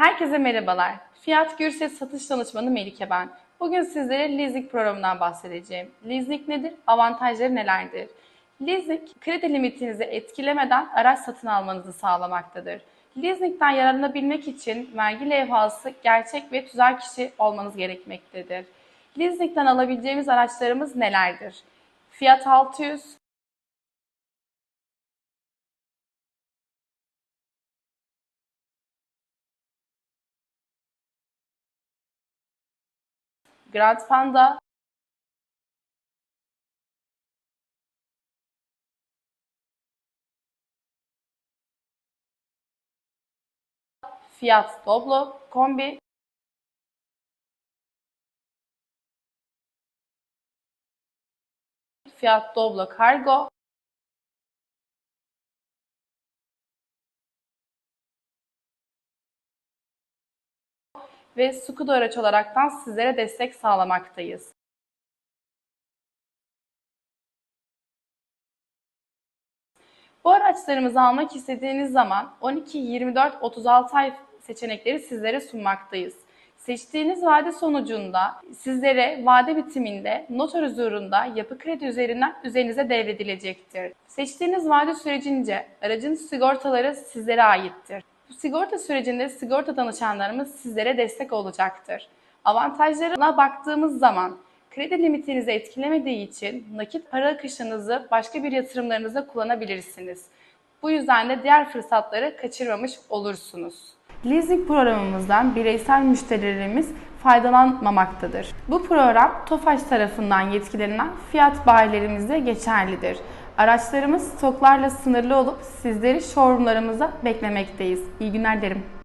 Herkese merhabalar. Fiyat Gürses satış danışmanı Melike ben. Bugün sizlere leasing programından bahsedeceğim. Leasing nedir? Avantajları nelerdir? Leasing, kredi limitinizi etkilemeden araç satın almanızı sağlamaktadır. Leasing'den yararlanabilmek için vergi levhası gerçek ve tüzel kişi olmanız gerekmektedir. Leasing'den alabileceğimiz araçlarımız nelerdir? Fiat 600, Grand Panda, Fiat Doblo, Kombi, Fiat Doblo Cargo, ve Skuda araç olaraktan sizlere destek sağlamaktayız. Bu araçlarımızı almak istediğiniz zaman 12, 24, 36 ay seçenekleri sizlere sunmaktayız. Seçtiğiniz vade sonucunda sizlere vade bitiminde noter huzurunda yapı kredi üzerinden üzerinize devredilecektir. Seçtiğiniz vade sürecince aracın sigortaları sizlere aittir. Sigorta sürecinde sigorta danışanlarımız sizlere destek olacaktır. Avantajlarına baktığımız zaman kredi limitinizi etkilemediği için nakit para akışınızı başka bir yatırımlarınızda kullanabilirsiniz. Bu yüzden de diğer fırsatları kaçırmamış olursunuz. Leasing programımızdan bireysel müşterilerimiz faydalanmamaktadır. Bu program TOFAŞ tarafından yetkilenen fiyat bayilerimizde geçerlidir. Araçlarımız stoklarla sınırlı olup sizleri showroomlarımıza beklemekteyiz. İyi günler derim.